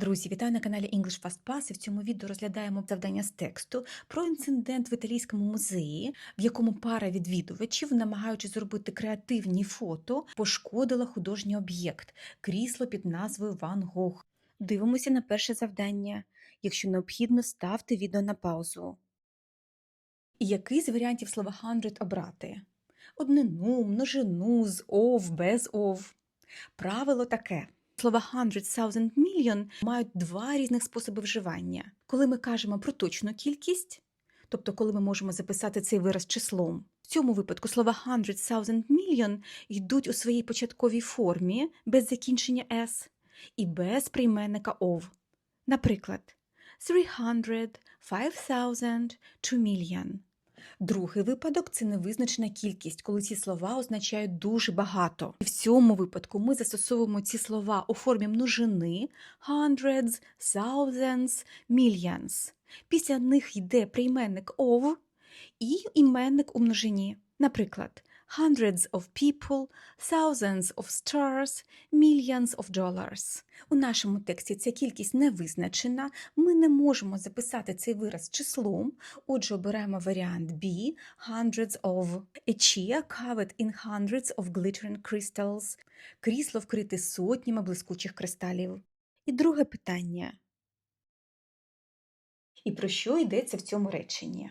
Друзі, вітаю на каналі English Fast Pass. І в цьому відео розглядаємо завдання з тексту про інцидент в італійському музеї, в якому пара відвідувачів, намагаючись зробити креативні фото, пошкодила художній об'єкт крісло під назвою Ван Гог. Дивимося на перше завдання. Якщо необхідно, ставте відео на паузу. Який з варіантів слова hundred обрати? Однину, множину, з ов, без ов. Правило таке. Слова hundred, thousand, million мають два різних способи вживання. Коли ми кажемо про точну кількість, тобто коли ми можемо записати цей вираз числом, в цьому випадку слова hundred, thousand, million йдуть у своїй початковій формі без закінчення s і без прийменника of. Наприклад, 300, 5000, 2 million. Другий випадок це невизначена кількість, коли ці слова означають дуже багато. І в цьому випадку ми застосовуємо ці слова у формі множини hundreds, thousands, millions. Після них йде прийменник of і іменник у множині. Наприклад, hundreds of people, thousands of stars, millions of dollars. У нашому тексті ця кількість не визначена, ми не можемо записати цей вираз числом, отже, обираємо варіант B – hundreds of. A chair covered in hundreds of glittering crystals. Крісло вкрите сотнями блискучих кристалів. І друге питання. І про що йдеться в цьому реченні?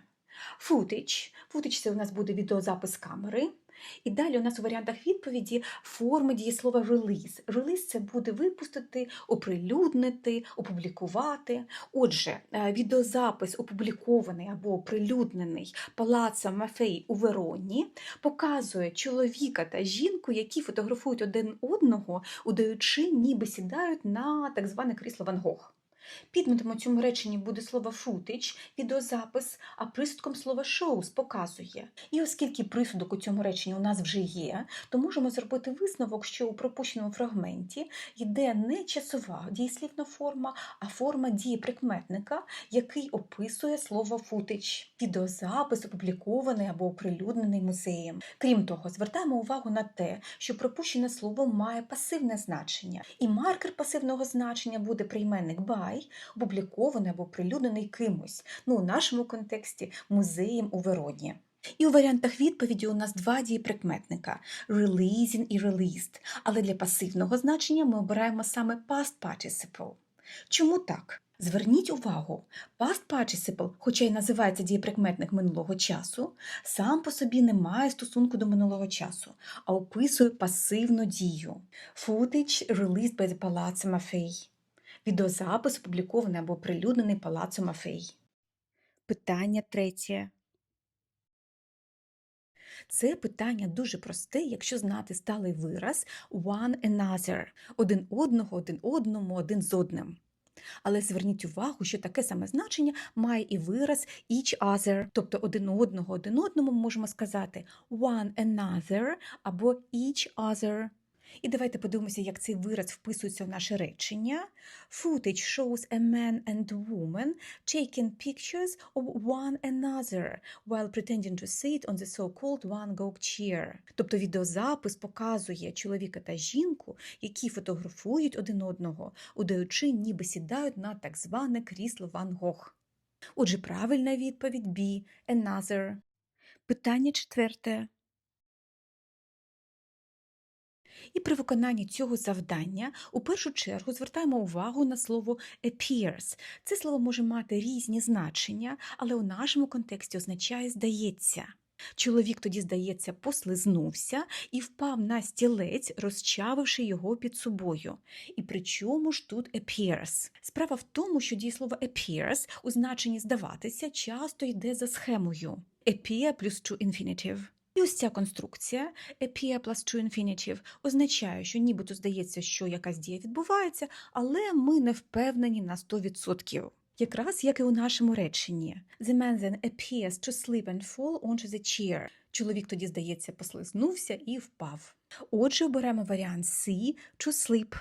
Footage. Footage – це у нас буде відеозапис камери. І далі у нас у варіантах відповіді форми дієслова release. Release – це буде випустити, оприлюднити, опублікувати. Отже, е, відеозапис опублікований або оприлюднений палацом Мафей у Вероні показує чоловіка та жінку, які фотографують один одного, удаючи, ніби сідають на так зване крісло Ван Гог. Підметом у цьому реченні буде слово footage, відеозапис, а присудком слово shows показує. І оскільки присудок у цьому реченні у нас вже є, то можемо зробити висновок, що у пропущеному фрагменті йде не часова дієслівна форма, а форма дієприкметника, який описує слово footage. Відеозапис опублікований або оприлюднений музеєм. Крім того, звертаємо увагу на те, що пропущене слово має пасивне значення, і маркер пасивного значення буде прийменник by, опублікований або оприлюднений кимось, ну у нашому контексті музеєм у Вероні. І у варіантах відповіді у нас два дієприкметника releasing і released, але для пасивного значення ми обираємо саме past participle. Чому так? Зверніть увагу, past participle, хоча й називається дієприкметник минулого часу, сам по собі не має стосунку до минулого часу, а описує пасивну дію. Footage released by the Palazzo Maffei. Відеозапис опублікований або оприлюднений Палацом Мафей. Питання третє. Це питання дуже просте, якщо знати сталий вираз one another – один одного, один одному, один з одним. Але зверніть увагу, що таке саме значення має і вираз each other, тобто один одного, один одному ми можемо сказати one another або each other. І давайте подивимося, як цей вираз вписується в наше речення. Footage shows a man and woman taking pictures of one another while pretending to sit on the so-called Van Gogh chair. Тобто відеозапис показує чоловіка та жінку, які фотографують один одного, удаючи, ніби сідають на так зване крісло Ван Гог. Отже, правильна відповідь B – another. Питання четверте. І при виконанні цього завдання у першу чергу звертаємо увагу на слово appears. Це слово може мати різні значення, але у нашому контексті означає здається. Чоловік тоді, здається, послизнувся і впав на стілець, розчавивши його під собою. І при чому ж тут appears? Справа в тому, що дієслово appears у значенні здаватися часто йде за схемою appear плюс to infinitive. І ось ця конструкція appear plus to infinitive означає, що нібито здається, що якась дія відбувається, але ми не впевнені на 100%. Якраз як і у нашому реченні. The man then appears to slip and fall onto the chair. Чоловік тоді, здається, послизнувся і впав. Отже, оберемо варіант C to slip.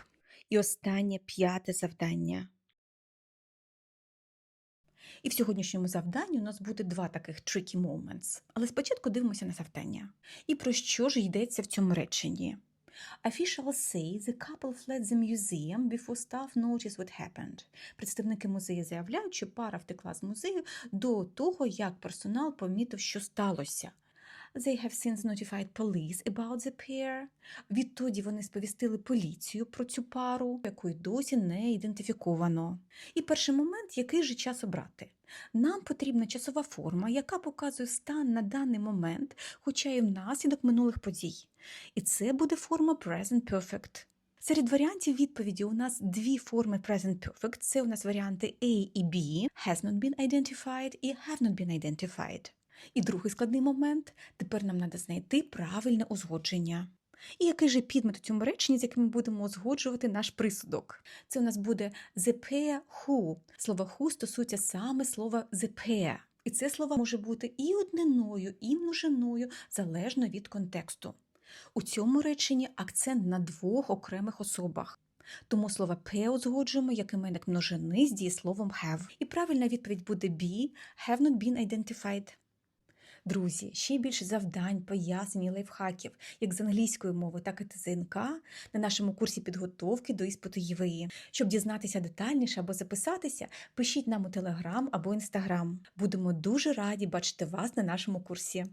І останнє п'яте завдання. І в сьогоднішньому завданні у нас буде два таких tricky moments. Але спочатку дивимося на завдання. І про що ж йдеться в цьому реченні? Officials say the couple fled the museum before staff noticed what happened. Представники музею заявляють, що пара втекла з музею до того, як персонал помітив, що сталося. They have since notified police about the pair. Відтоді вони сповістили поліцію про цю пару, яку й досі не ідентифіковано. І перший момент, який же час обрати. Нам потрібна часова форма, яка показує стан на даний момент, хоча і внаслідок минулих подій. І це буде форма Present Perfect. Серед варіантів відповіді у нас дві форми Present Perfect. Це у нас варіанти A і B has not been identified і have not been identified. І другий складний момент тепер нам треба знайти правильне узгодження. І який же підмет у цьому реченні, з яким ми будемо узгоджувати наш присудок? Це у нас буде the pair who. Слово who стосується саме слова the pair. І це слово може бути і одниною, і множиною, залежно від контексту. У цьому реченні акцент на двох окремих особах. Тому слово pair узгоджуємо як іменник множини з дієсловом have. І правильна відповідь буде be, have not been identified. Друзі, ще більше завдань, пояснень лайфхаків, як з англійської мови, так і ТЗНК на нашому курсі підготовки до іспиту ЄВІ. Щоб дізнатися детальніше або записатися, пишіть нам у Телеграм або Інстаграм. Будемо дуже раді бачити вас на нашому курсі.